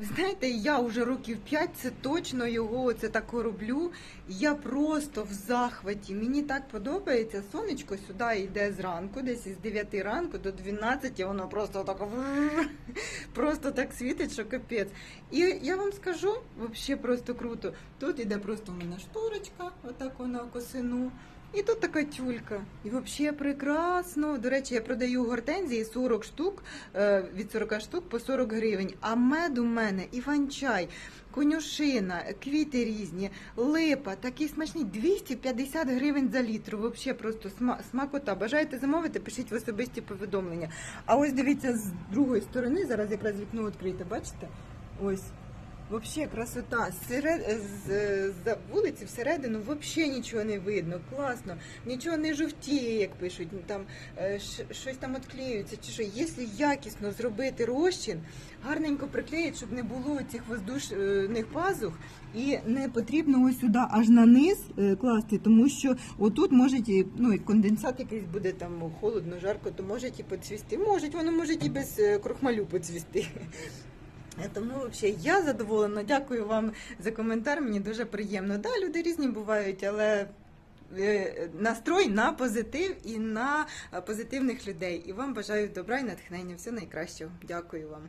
Знаєте, я вже років 5 це точно його це так роблю. Я просто в захваті. Мені так подобається. Сонечко сюди йде зранку, десь із 9 ранку до 12, воно просто так просто так світить, що капець. І я вам скажу, взагалі просто круто. Тут іде просто у мене шторочка, отак вона косину. І тут така тюлька. І взагалі прекрасно. До речі, я продаю гортензії 40 штук, е, від 40 штук по 40 гривень. А мед у мене іван-чай, конюшина, квіти різні, липа, такі смачні 250 гривень за літр. Взагалі просто смакота. Бажаєте замовити, пишіть в особисті повідомлення. А ось дивіться з другої сторони, зараз якраз вікно відкрите, бачите? Ось. Вообще красота. Серед... З, з вулиці всередину взагалі нічого не видно. Класно. Нічого не жовтіє, як пишуть. ну, Там е, щось там відклеюється чи що. Якщо якісно зробити розчин, гарненько приклеїть, щоб не було цих воздушних пазух, і не потрібно ось сюди аж на низ е, класти, тому що отут може ну, і конденсат якийсь буде там холодно, жарко, то може і поцвісти. Може, воно може і без е, крохмалю поцвісти. Тому взагалі я задоволена. Дякую вам за коментар. Мені дуже приємно. Да, люди різні бувають, але е, настрой на позитив і на е, позитивних людей. І вам бажаю добра і натхнення. Все найкращого. Дякую вам.